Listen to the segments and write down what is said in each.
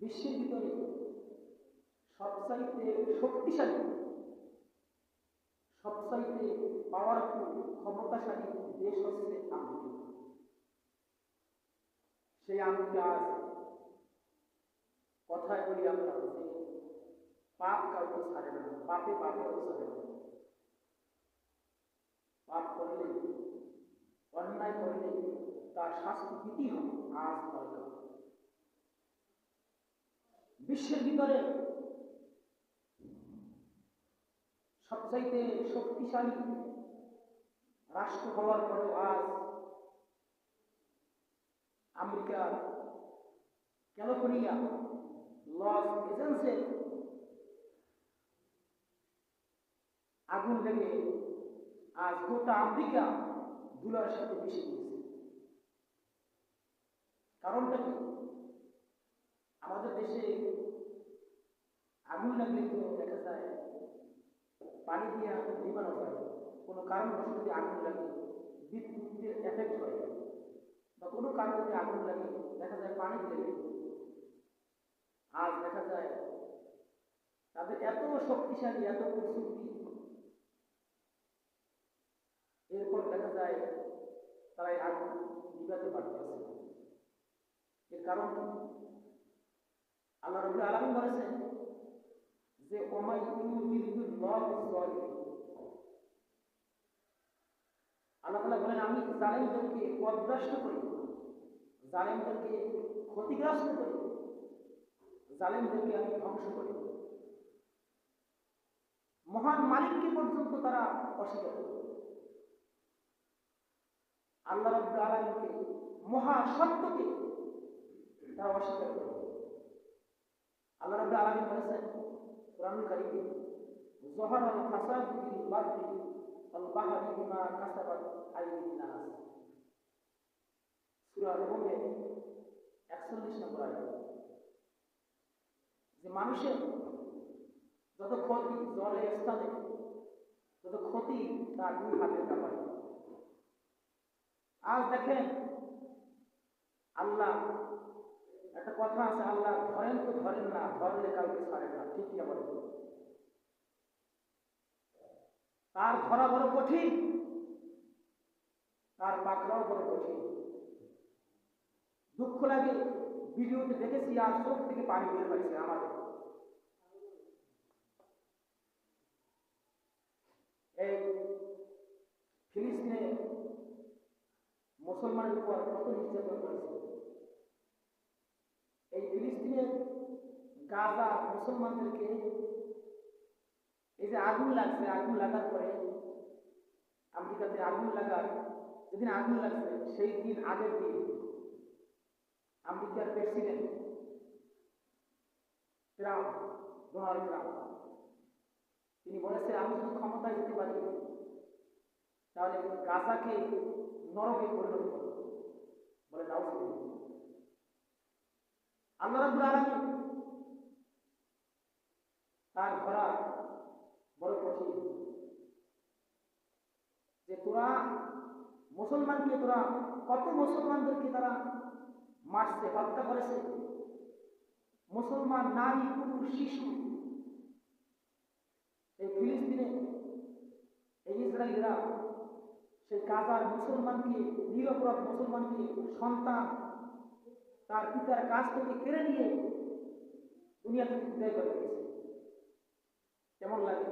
বিশ্বের ভিতরে সবচাইতে শক্তিশালী, সবচাইতে পাওয়ারফুল ক্ষমতাশালী দেশ হচ্ছে আমেরিকা সেই আমেরিকা আজ কথায় বলি আমরা যে পাপ কাউকে ছাড়ে না, পাপে পাপে ছাড়ে না পাপ করলে, অন্যায় করলে তার শাস্তি দিতেই হবে আজ কাল। বিশ্বের ভিতরে সবচাইতে শক্তিশালী রাষ্ট্র হওয়ার পরেও আজ আমেরিকা ক্যালিফোর্নিয়া, লস এজেন্সে আগুন লেগে আজ গোটা আমেরিকা দুলার সাথে মিশে গিয়েছে কারণটা কি? আমাদের দেশে আগুন লাগলে তো দেখা যায় পানি দিয়ে নিবানো হয় কোনো কারণবশত যদি আগুন লাগে বিদ্যুতের এফেক্ট হয়, বা কোনো কারণে যদি আগুন লাগে, দেখা যায় পানি লেগে আজ দেখা যায় তাদের এত শক্তিশালী, এত প্রযুক্তি এরপর দেখা যায় তারা আগুন নিভাতে পারতেছে এর কারণ? আল্লাহ রবুল আলমী বলেছেন যে, ওমাই আল্লাহ তাআলা বলেন, আমি জালেমদেরকে পদভ্রষ্ট করি, জালেমদেরকে ক্ষতিগ্রস্ত করি, জালেমদেরকে আমি ধ্বংস করি। মহান মালিককে পর্যন্ত তারা অস্বীকার করে। আল্লাহ রব্বুল আলমীকে মহা সত্যকে তারা অস্বীকার করে। আল্লাহ রব্বুল আলমী বলেছেন কোরআন কারিমে, জহর আল ফাসাদ ফিল বাররি ওয়াল বাহরি বিমা কাসাবাত আইদিন নাস। সূরা রুমে 41 নম্বর আয়াত। যে মানুষের যত ক্ষতি জলে স্থানে যত ক্ষতি তার দুই হাতের ব্যাপারে। আজ দেখেন, আল্লাহ একটা কথা আছে, আল্লাহ ধরেন তো ধরেন না ধরলে কাউকে ছাড়েন না ঠিক না বলে তার ধরা বড় কঠিন, তার পাকড়াও বড় কঠিন। দুঃখ লাগে ভিডিওতে দেখেছি, আর চোখ থেকে পানি বের হয়েছে আমার। এই ফিলিস্তিনে মুসলমানের উপর কত নির্যাতন করেছে এই ফিলিস্তিনের গাজা, মুসলমানদেরকে এই যে আগুন লাগছে, আগুন লাগার পরে আমেরিকাতে আগুন লাগার যেদিন আগুন লাগছে, সেই দিন আগের দিন আমেরিকার প্রেসিডেন্ট ট্রাম্প, ডোনাল্ড ট্রাম্প, তিনি বলেছে আমি যদি ক্ষমতায় যেতে পারি, তাহলে গাজাকে নরকে পরিণত করব। বলে নাও আল্লাহ রাব্বুল আলামিন তার ধরা বড় কঠিন। যে তোরা মুসলমানকে, তোরা কত মুসলমানদেরকে তারা মারছে, হত্যা করেছে? মুসলমান, নারী, পুরুষ, শিশু। এই ফিলিস্তিনে, এই ইসরায়েলরা সেই কাজার মুসলমানকে, নিরপরাধ মুসলমানকে, সন্তান তার পিতার কাছ থেকে কেড়ে নিয়ে দুনিয়া থেকে বিদায় করে দিয়েছে। কেমন লাগে?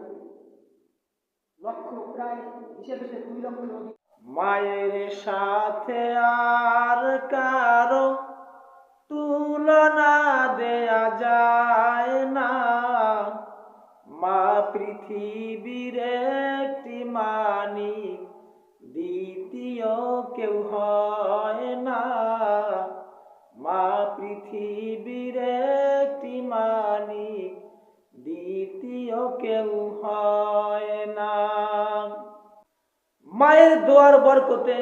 লক্ষ প্রায় হিসেবে দুই লক্ষ মায়ের সাথে আর কারও তুলনা দেয়া যায় না। মা পৃথিবীর একটি মানি দ্বিতীয় কেউ হয় না। মা পৃথিবীর মায়ের দোয়ার বরকতে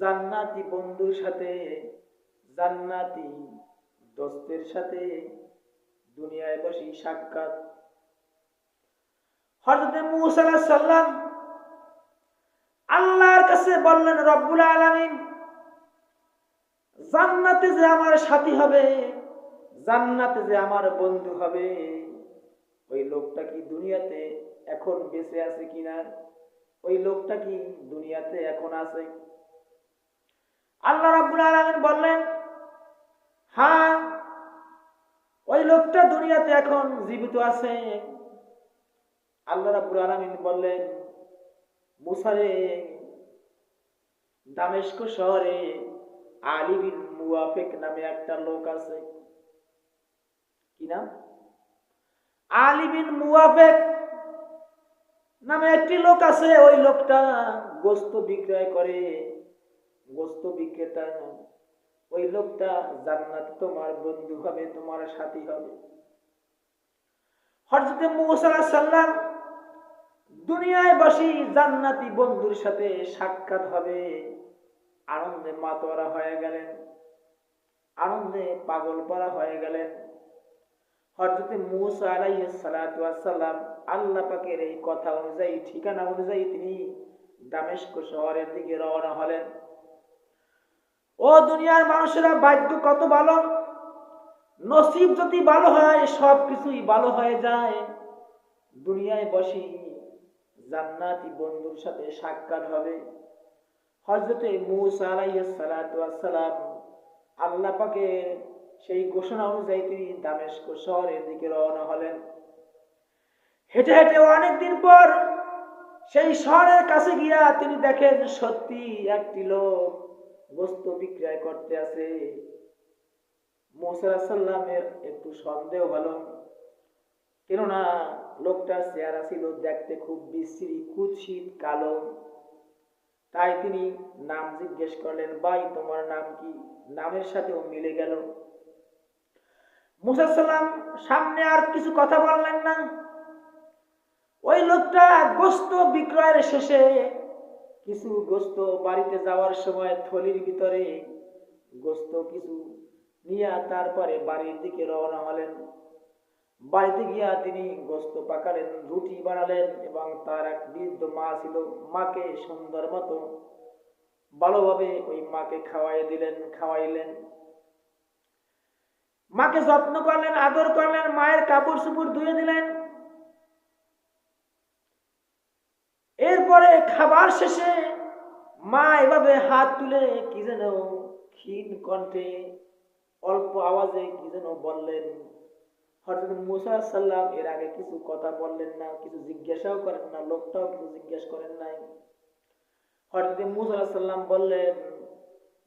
জান্নাতি বন্ধুর সাথে, জান্নাতি দোস্তের সাথে দুনিয়ায় বসি সাক্ষাৎ। হযরত মুসা আলাইহিস সালাম আল্লাহর কাছে বললেন, রব্বুল আলামিন, জান্নাতে যে আমার সাথী হবে, জান্নাতে যে আমার বন্ধু হবে, ওই লোকটা কি দুনিয়াতে এখন বেঁচে আছে কিনা? ওই লোকটা কি দুনিয়াতে এখন আছে? আল্লাহ রাব্বুল আলামিন বললেন হ্যাঁ ওই লোকটা দুনিয়াতে এখন জীবিত আছে। আল্লাহ রাব্বুল আলামিন বললেন, মুসারে, দামেস্ক শহরে আলী বিন মুয়াফিক নামে একটা লোক আছে। কি নাম? আলী বিন মুয়াফিক নামে একটি লোক আছে, ওই লোকটা গোস্ত বিক্রয় করে। গোস্ত বিক্রেতা, ওই লোকটা জান্নাত তোমার বন্ধু হবে, তোমার সাথী হবে। হযরত মুসা আলাইহিস সালাম দুনিয়ায় বসি জান্নাতি বন্ধুর সাথে সাক্ষাৎ হবে। আনন্দে মাতোয়ারা হয়ে গেলেন, আনন্দে পাগল পারা হয়ে গেলেন। হযরত মুসা আলাইহিস সালাম আল্লাহ পাকের এই কথা অনুযায়ী, ঠিকানা অনুযায়ী তিনি দামেস্ক শহরের দিকে রওনা হলেন। ও দুনিয়ার মানুষেরা, ভাগ্য কত ভালো? নসিব যদি ভালো হয় সব কিছুই ভালো হয়ে যায়। দুনিয়ায় বসি জান্নাতি বন্ধুর সাথে সাক্ষাৎ হবে। হজরতে মুসা আল্লাহ পাকের সেই ঘোষণা অনুযায়ী তিনি দামেস্ক শহরের দিকে রওনা হলেন। হেঁটে হেঁটে অনেকদিন পর সেই শহরের কাছে গিয়া তিনি দেখেন সত্যি একটি লোক বস্তু বিক্রয় করতে আছে মোসাল্লামের একটু সন্দেহ হলো, কেননা লোকটার চেহারা ছিল দেখতে খুব বিশ্রী, কুৎসিত, কালো। তাই তিনি নাম জিজ্ঞেস করলেন, ভাই, তোমার নাম কি? নামের সাথেও মিলে গেল। মুসাল্লাম সামনে আর কিছু কথা বললেন না। ওই লোকটা গোস্ত বিক্রয়ের শেষে কিছু গোস্ত বাড়িতে যাওয়ার সময় থলির ভিতরে গোস্ত কিছু নিয়ে তারপরে বাড়ির দিকে রওনা হলেন। বাড়িতে গিয়া তিনি গোস্ত পাকালেন, রুটি বানালেন এবং তার এক বৃদ্ধ মা ছিল। মাকে সুন্দর মতো ভালোভাবে ওই মাকে খাওয়াই দিলেন, খাওয়াইলেন। মাকে যত্ন করলেন, আদর করলেন, মায়ের কাপড় চুপড় ধুয়ে দিলেন। খাবার শেষে মা এভাবে হাত তুলে কি যেন ক্ষীণ কণ্ঠে অল্প আওয়াজে কি যেন বললেন, হযরত মুসা সাল্লাম এর আগে কিছু কথা বললেন না, কিছু জিজ্ঞাসাও করেন না, লোকটাও কিছু জিজ্ঞেস করেন নাই। হযরত মুসা সাল্লাম বললেন,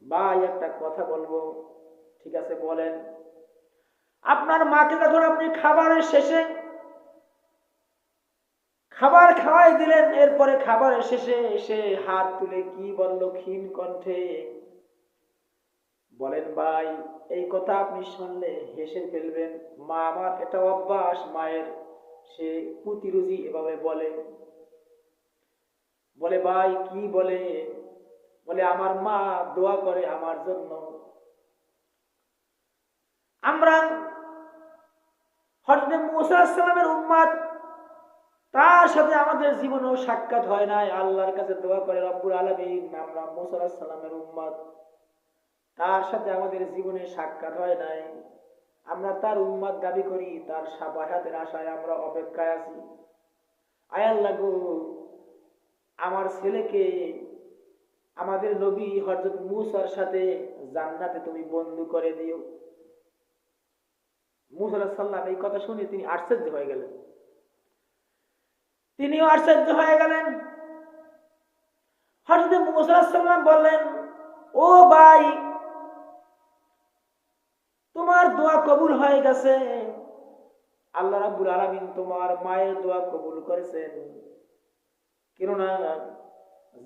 ভাই, একটা কথা বলব, ঠিক আছে, বলেন। আপনার মাকে যখন আপনি খাবারের শেষে খাবার খাওয়াই দিলেন, এরপরে খাবারের শেষে এসে হাত তুলে কি বলল ক্ষীণ কণ্ঠে? বলেন, ভাই, এই কথা আপনি শুনলে হেসে ফেলবেন। মা আমার এটা অভ্যাস, মায়ের। সে পুতিরুজি এভাবে বলে। বলে, ভাই, কি বলে? বলে, আমার মা দোয়া করে আমার জন্য। আমরা হজরত মুসা সালামের উম্মাদ তার সাথে আমাদের জীবনেও সাক্ষাৎ হয় নাই। আল্লাহর কাছে দোয়া করে, রব্বুল আলমিন, আমরা সালামের উম্মাদ তার সাথে আমাদের জীবনে সাক্ষাৎ হয় নাই। আমরা তার উম্মাদ দাবি করি, তার সাবাহাতের আশায় আমরা অপেক্ষায় আছি। আয়াল্লাহ গো, আমার ছেলেকে, আমাদের নবী হজরত মুসার সাথে জান্নাতে তুমি বন্ধু করে দিও। মুসা সাল্লাম এই কথা শুনে তিনি আশ্চর্য হয়ে গেলেন। তিনিও আশ্চর্য হয়ে গেলেন। হজরত মুসা সাল্লাম বললেন, ও ভাই, তোমার দোয়া কবুল হয়ে গেছে। আল্লাহ রাব্বুল আলামিন তোমার মায়ের দোয়া কবুল করেছেন। কেননা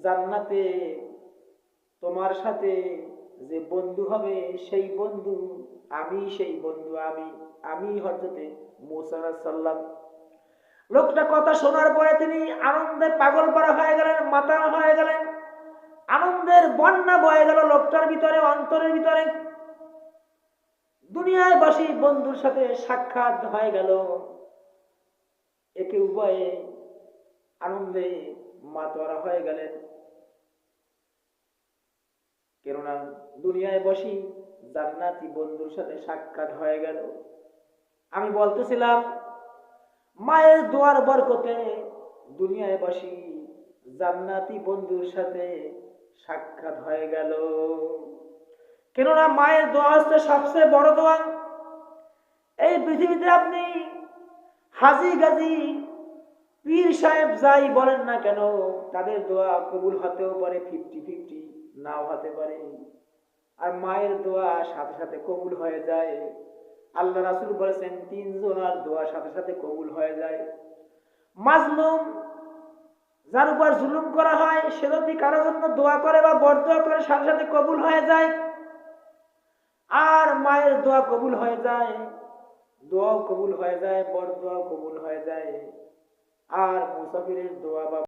জান্নাতে তোমার সাথে যে বন্ধু হবে, সেই বন্ধু আমি, সেই বন্ধু আমি আমি হজরতে মুসা সাল্লাম লোকটা কথা শোনার পরে তিনি আনন্দে পাগল করা হয়ে গেলেন, মাতাল হয়ে গেলেন। আনন্দের বন্যা বয়ে গেল লোকটার ভিতরে, অন্তরের ভিতরে। দুনিয়ায় বসি বন্ধুর সাথে সাক্ষাৎ হয়ে গেল। একে উভয়ে আনন্দে মাতোয়ারা হয়ে গেলেন। কেননা দুনিয়ায় বসি জান্নাতি বন্ধুর সাথে সাক্ষাৎ হয়ে গেল। আমি বলতেছিলাম মায়ের দোয়ার বরকতে দুনিয়ায় বসি জান্নাতি বন্ধুর সাথে সাক্ষাৎ হয়ে গেল। কেননা মায়ের দোয়া হচ্ছে সবচেয়ে বড় দোয়া। এই পৃথিবীতে আপনি হাজি গাজি পীর সাহেব যাই বলেন না কেন, তাদের দোয়া কবুল হতেও পারে, ফিফটি ফিফটি নাও হতে পারে। আর মায়ের দোয়া সাথে সাথে কবুল হয়ে যায়। আল্লাহ রাসুল বলেছেন তিনজনার দোয়া সাথে সাথে কবুল হয়ে যায়। মাজলুম যার উপর জুলুম করা হয়, সে যদি কারও জন্য দোয়া করে বা বরদোয়া করে, সাথে সাথে কবুল হয়ে যায়। আর মায়ের দোয়া কবুল হয়ে যায়, দোয়াও কবুল হয়ে যায় বর দোয়াও কবুল হয়ে যায়। আর মুসাফিরের দোয়া বা